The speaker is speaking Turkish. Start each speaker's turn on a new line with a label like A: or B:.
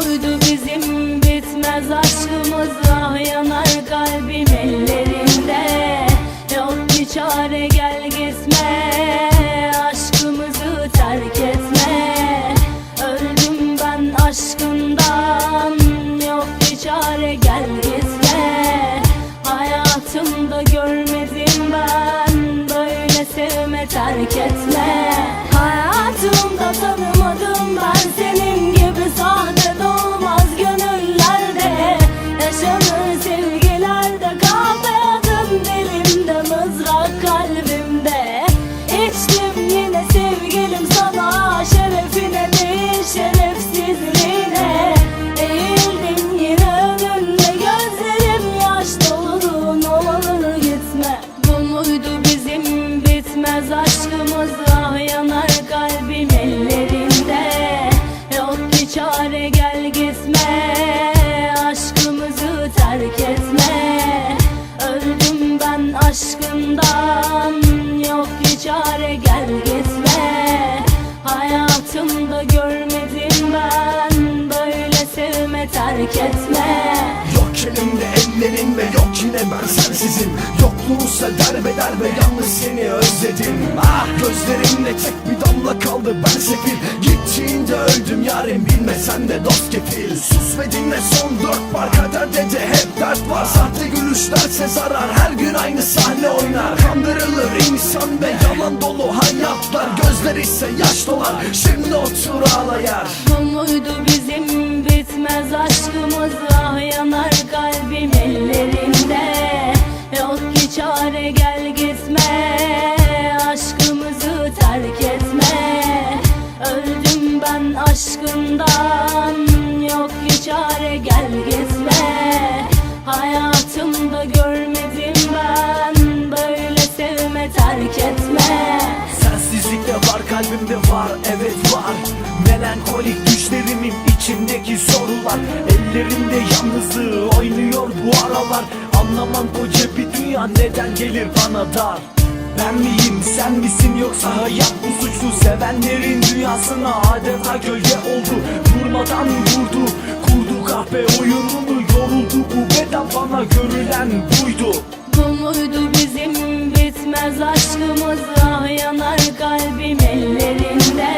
A: olurdu bizim bitmez aşkımıza ah Yanar kalbim ellerinde. Yok bir çare gel gitme Aşkımızı terk etme. Öldüm ben aşkından Yok bir çare gel gitme. Hayatımda görmedim ben Böyle sevme terk etme. Hayat Yaz aşkımıza ah yanar kalbim ellerinde. E yok bir çare gel gitme Aşkımızı terk etme. Öldüm ben aşkından Yok bir çare gel gitme Hayatımda görmedim ben Böyle sevme terk etme
B: elimde ellerin ve yok yine ben sensizim. Yokluğunsa derbe derbe yalnız seni özledim. Ah gözlerimde tek bir damla kaldı ben sefil. Gittiğinde öldüm yarim bilmesen de dost kefil. Sus ve dinle son dört var kaderde de hep dert var. Sahte gülüşlerse zarar her gün aynı sahne oynar. Kandırılır insan ve yalan dolu hayatlar. Gözler ise yaş dolar şimdi otur ağla yar
A: Bu muydu bizim bitmez aşkımız Ah yanar çare gel gitme Hayatımda görmedim ben. Böyle sevme terk etme.
C: Sensizlik de var kalbimde var evet var. Melankolik düşlerimin içindeki sorular. Ellerimde yalnızlığı oynuyor bu aralar. Anlamam koca bir dünya neden gelir bana dar ben miyim sen misin yoksa hayat bu suçlu Sevenlerin dünyasına adeta gölge oldu. Durmadan vurdu kahpe oyununu Yoruldu bu beden bana görülen buydu.
A: Bu muydu bizim bitmez aşkımız? Ah yanar kalbim ellerinde